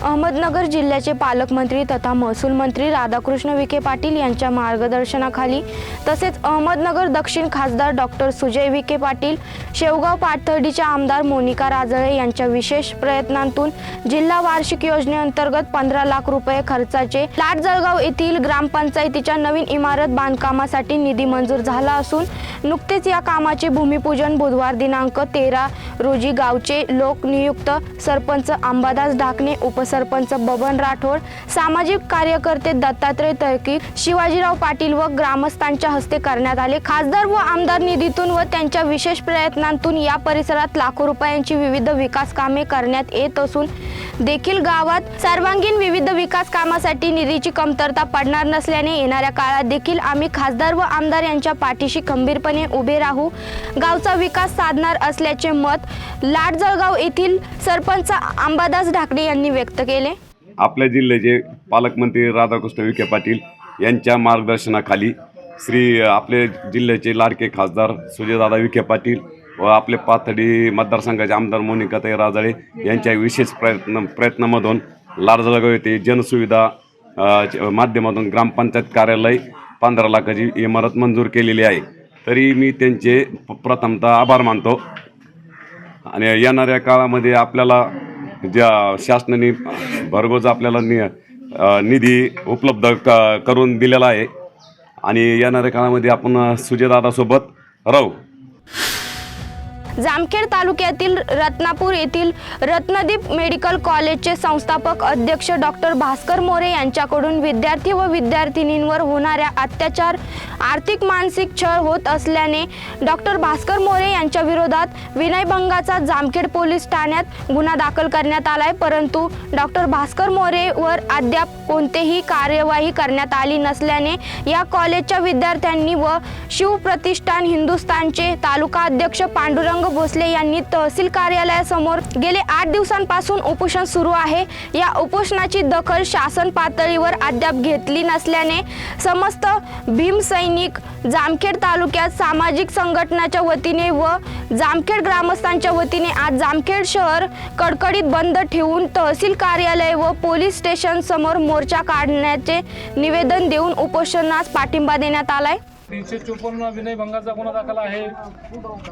अहमदनगर जिल्ह्याचे पालकमंत्री तथा महसूल मंत्री राधाकृष्ण विखे पाटील यांच्या मार्गदर्शनाखाली तसेच अहमदनगर दक्षिण खासदार डॉक्टर सुजय विखे पाटील शेवगाव पाथर्डीच्या आमदार मोनिका राजळे यांच्या विशेष प्रयत्नांतून जिल्हा वार्षिक योजनेअंतर्गत पंधरा लाख रुपये खर्चाचे लाट जळगाव येथील ग्रामपंचायतीच्या नवीन इमारत बांधकामासाठी निधी मंजूर झाला असून नुकतेच या कामाचे भूमिपूजन बुधवार दिनांक तेरा रोजी गावचे लोकनियुक्त सरपंच आंबादास ढाकणे उपस्थित सरपंच बबन राठोड सामाजिक कार्यकर्ते दत्तात्रय तळकी शिवाजीराव पाटील व ग्रामस्थांच्या हस्ते करण्यात आले. खासदार व आमदार निधीतून व त्यांच्या विशेष प्रयत्नांतून या परिसरात लाखो रुपयांची विविध विकास कामे करण्यात येत असून देखील गावात सर्वांगीण विविध विकास कामासाठी निधीची कमतरता पडणार नसल्याने येणाऱ्या काळात देखील आम्ही खासदार व आमदार यांच्या पाठीशी खंबीरपणे उभे राहू. गावचा विकास साधणार असल्याचे मत लाडजळगाव येथील सरपंच अंबादास ढाकणे यांनी व्यक्त केले? आपल्या जिल्ह्याचे पालकमंत्री राधाकृष्ण विखे पाटील यांच्या मार्गदर्शनाखाली श्री आपले जिल्ह्याचे लाडके खासदार सुजयदादा विखे पाटील व आपले पाथडी मतदारसंघाचे आमदार मोनिकाताई राजाळे यांच्या विशेष प्रयत्न प्रयत्नामधून लाडजळगाव येथे जनसुविधा माध्यमातून ग्रामपंचायत कार्यालय पंधरा लाखाची इमारत मंजूर केलेली आहे. तरी मी त्यांचे प्रथमतः आभार मानतो. आणि येणाऱ्या काळामध्ये आपल्याला ज्या शासनाने भरघोस आपल्याला नि निधी उपलब्ध क करून दिलेला आहे. आणि येणाऱ्या काळामध्ये आपण सुजयदादासोबत राहू. जामखेड तालुक्यातील रत्नापूर येथील रत्नदीप मेडिकल कॉलेजचे संस्थापक अध्यक्ष डॉक्टर भास्कर मोरे यांच्याकडून विद्यार्थी व विद्यार्थिनींवर होणाऱ्या अत्याचार आर्थिक मानसिक छळ होत असल्याने डॉक्टर भास्कर मोरे यांच्या विरोधात विनयभंगाचा जामखेड पोलीस ठाण्यात गुन्हा दाखल करण्यात आलाय. परंतु डॉक्टर भास्कर मोरेवर अद्याप कोणतेही कार्यवाही करण्यात आली नसल्याने या कॉलेजच्या विद्यार्थ्यांनी व शिवप्रतिष्ठान हिंदुस्थानचे तालुका अध्यक्ष पांडुरंग भोसले यांनी तहसील कार्यालयासमोर गेले आठ दिवसांपासून उपोषण सुरू आहे. या उपोषणाची दखल शासन पातळीवर अद्याप घेतली नसल्याने समस्त भीमसैनिक जामखेड तालुक्यात सामाजिक संघटनाच्या वतीने व जामखेड ग्रामस्थांच्या वतीने आज जामखेड शहर कडकडीत बंद ठेवून तहसील कार्यालय व पोलीस स्टेशन समोर मोर्चा काढण्याचे निवेदन देऊन उपोषणास पाठिंबा देण्यात आलाय. तीनशे चोपन्न विनयभंगाचा गुन्हा दाखल आहे.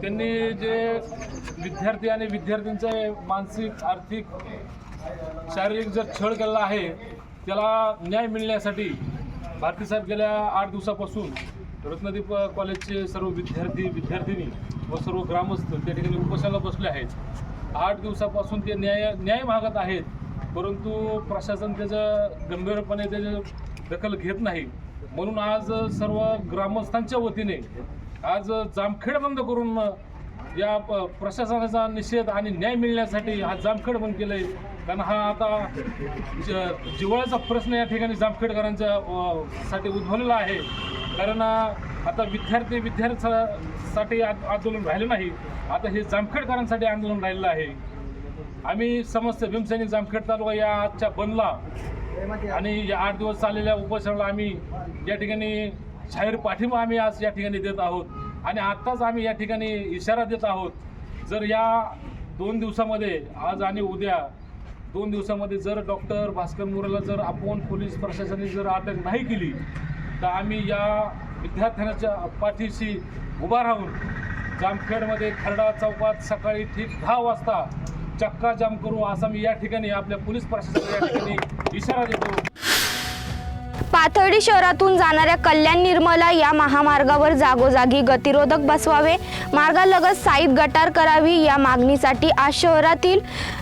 त्यांनी जे विद्यार्थी आणि विद्यार्थ्यांचे मानसिक आर्थिक शारीरिक जर छळ केलेला आहे त्याला न्याय मिळण्यासाठी भारती साहेब गेल्या आठ दिवसापासून रत्नदीप कॉलेजचे सर्व विद्यार्थी विद्यार्थिनी व सर्व ग्रामस्थ त्या ठिकाणी उपोषणाला बसले आहेत. आठ दिवसापासून ते न्याय न्याय मागत आहेत परंतु प्रशासन त्याचं गंभीरपणे त्याचं दखल घेत नाही. म्हणून आज सर्व ग्रामस्थांच्या वतीने आज जामखेड बंद करून या प- प्रशासनाचा निषेध आणि न्याय मिळण्यासाठी हा जामखेड बंद केलं आहे कारण हा आता ज- जिव्हाळ्याचा प्रश्न या ठिकाणी जामखेडकरांच्या साठी उद्भवलेला आहे. कारण आता विद्यार्थी विद्यार्थ्यासाठी आंदोलन राहिलं नाही. आता हे जामखेडकरांसाठी आंदोलन राहिलेलं आहे. आम्ही समस्त भीमसैनिक जामखेड तालुका या आजच्या बंदला आणि या आठ दिवस चाललेल्या उपोषणाला आम्ही या ठिकाणी जाहीर पाठिंबा आम्ही आज या ठिकाणी देत आहोत. आणि आत्ताच आम्ही या ठिकाणी इशारा देत आहोत. जर या दोन दिवसामध्ये आज आणि उद्या दोन दिवसामध्ये जर डॉक्टर भास्कर मोरेला जर आपण पोलीस प्रशासनाने जर अटक नाही केली तर आम्ही या विद्यार्थ्यांच्या पाठीशी उभा राहून जामखेडमध्ये खरडा चौकात सकाळी ठीक दहा वाजता चक्का जाम करू असा मी या ठिकाणी आपल्या पोलीस प्रशासनाला या ठिकाणी इशारा देतो. पाथर्डी शहरातून जाणाऱ्या कल्याण निर्मला या महामार्गावर जागोजागी गतिरोधक बसवावे. मार्गालगत साईत गटार करावी या मागणीसाठी आज शहरातील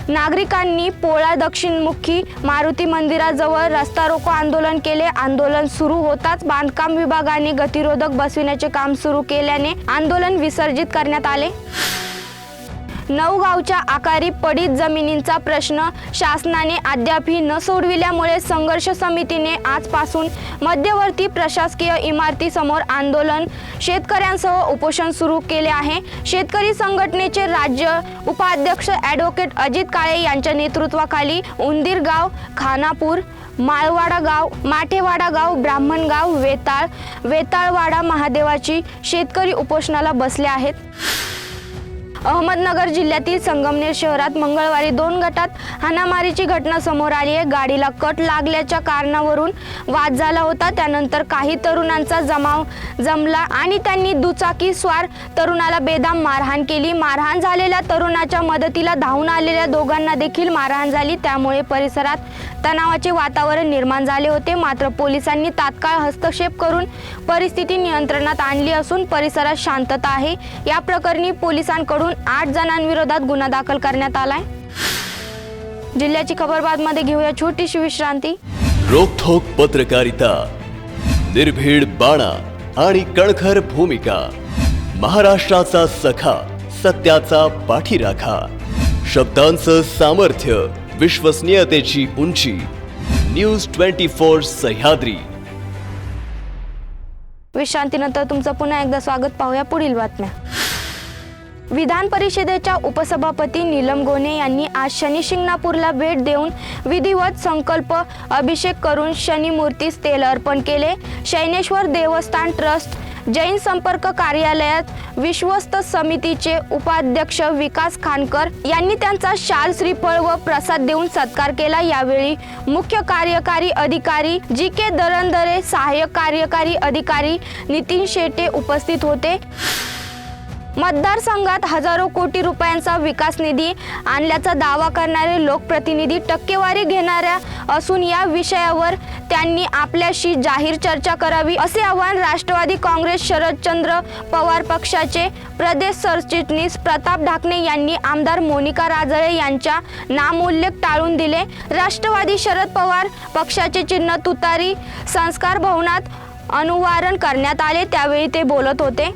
नागरिकांनी पोळा दक्षिणमुखी मारुती मंदिराजवळ रस्ता रोको आंदोलन केले. आंदोलन सुरू होताच बांधकाम विभागाने गतिरोधक बसविण्याचे काम सुरू केल्याने आंदोलन विसर्जित करण्यात आले. नवगावच्या आकारी पडीत जमिनींचा प्रश्न शासनाने अद्यापही न सोडविल्यामुळे संघर्ष समितीने आजपासून मध्यवर्ती प्रशासकीय इमारतीसमोर आंदोलन शेतकऱ्यांसह उपोषण सुरू केले आहे. शेतकरी संघटनेचे राज्य उपाध्यक्ष ॲडव्होकेट अजित काळे यांच्या नेतृत्वाखाली उंदीर गाव खानापूर माळवाडा गाव माठेवाडा गाव ब्राह्मणगाव वेताळ वेताळवाडा महादेवाची शेतकरी उपोषणाला बसले आहेत. अहमदनगर जिल्ह्यातील संगमनेर शहरात मंगळवारी दोन गटात हाणामारीची घटना समोर आली आहे. गाडीला कट लागल्याच्या कारणावरून वाद झाला होता. त्यानंतर काही तरुणांचा जमाव जमला आणि त्यांनी दुचाकी स्वार तरुणाला बेदाम मारहाण केली. मारहाण झालेल्या तरुणाच्या मदतीला धावून आलेल्या दोघांना देखील मारहाण झाली. त्यामुळे परिसरात तणावाचे वातावरण निर्माण झाले होते. मात्र पोलिसांनी तात्काळ हस्तक्षेप करून परिस्थिती नियंत्रणात आणली असून परिसरात शांतता आहे. या प्रकरणी पोलिसांकडून आठ जणांविरोधात गुन्हा दाखल करण्यात आलाय. जिल्ह्याची खबरबादमध्ये घेऊया छोटीशी विश्रांती. रोखोक पत्रकारिता निर्भीड बाणा आणि कणखर भूमिका महाराष्ट्राचा सखा सत्याचा पाठीराखा शब्दांचं सामर्थ्य विश्वसनीयतेची उंची न्यूज ट्वेंटी फोर सह्याद्री. विश्रांतीनंतर तुमचं पुन्हा एकदा स्वागत पाहूया पुढील बातम्या. विधान परिषदेच्या उपसभापती नीलम गोने यांनी आज शनी शिंगणापूरला भेट देऊन विधिवत संकल्प अभिषेक करून शनिमूर्तीस तेल अर्पण केले. शैनेश्वर देवस्थान ट्रस्ट जैन संपर्क कार्यालयात विश्वस्त समितीचे उपाध्यक्ष विकास खानकर यांनी त्यांचा शाल श्रीफळ व प्रसाद देऊन सत्कार केला. यावेळी मुख्य कार्यकारी अधिकारी जी के दरंदरे सहाय्यक कार्यकारी अधिकारी नितीन शेटे उपस्थित होते. मतदारसंघात हजारो कोटी रुपयांचा विकास निधी आणल्याचा दावा करणारे लोकप्रतिनिधी टक्केवारी घेणाऱ्या असून या विषयावर त्यांनी आपल्याशी जाहीर चर्चा करावी असे आवाहन राष्ट्रवादी काँग्रेस शरदचंद्र पवार पक्षाचे प्रदेश सरचिटणीस प्रताप ढाकणे यांनी आमदार मोनिका राजळे यांच्या नामोल्लेख टाळून दिले. राष्ट्रवादी शरद पवार पक्षाचे चिन्ह तुतारी संस्कार भवनात अनुवारण करण्यात आले त्यावेळी ते बोलत होते.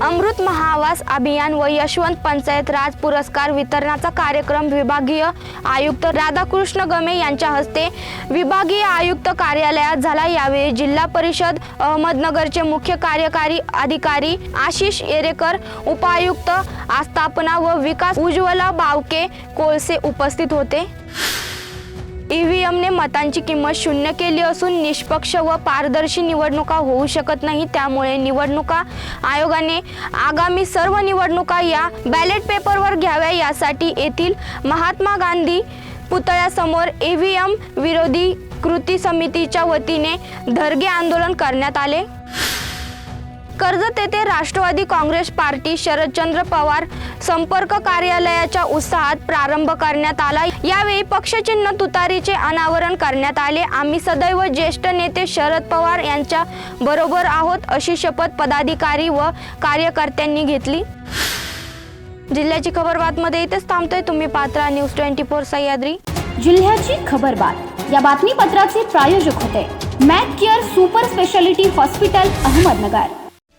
अमृत महावास अभियान व यशवंत पंचायत राज पुरस्कार वितरणाचा कार्यक्रम विभागीय आयुक्त राधाकृष्ण गमे यांच्या हस्ते विभागीय आयुक्त कार्यालयात झाला. यावेळी जिल्हा परिषद अहमदनगरचे मुख्य कार्यकारी अधिकारी आशिष येरेकर उपायुक्त आस्थापना व विकास उज्ज्वला बावके कोळसे उपस्थित होते. ईव्हीएमने मतांची किंमत शून्य केली असून निष्पक्ष व पारदर्शी निवडणुका होऊ शकत नाही. त्यामुळे निवडणुका आयोगाने आगामी सर्व निवडणुका या बॅलेट पेपरवर घ्याव्या यासाठी येथील महात्मा गांधी पुतळ्यासमोर ईव्हीएम विरोधी कृती समितीच्या वतीने धरगे आंदोलन करण्यात आले. कर्जत येथे राष्ट्रवादी काँग्रेस पार्टी शरदचंद्र पवार संपर्क कार्यालयाच्या उत्साहात प्रारंभ करण्यात आला. यावेळी पक्षचिन्ह तुतारीचे अनावरण करण्यात आले. आम्ही सदैव ज्येष्ठ नेते शरद पवार यांच्या बरोबर आहोत अशी शपथ पदाधिकारी व कार्यकर्त्यांनी घेतली. जिल्ह्याची खबर बातमध्ये इथेच थांबतोय तुम्ही. Patra news twenty four Sahyadri. जिल्ह्याची खबरबात या बातमीपत्राचे प्रायोजक होते. Mac care super speciality hospital Ahmednagar.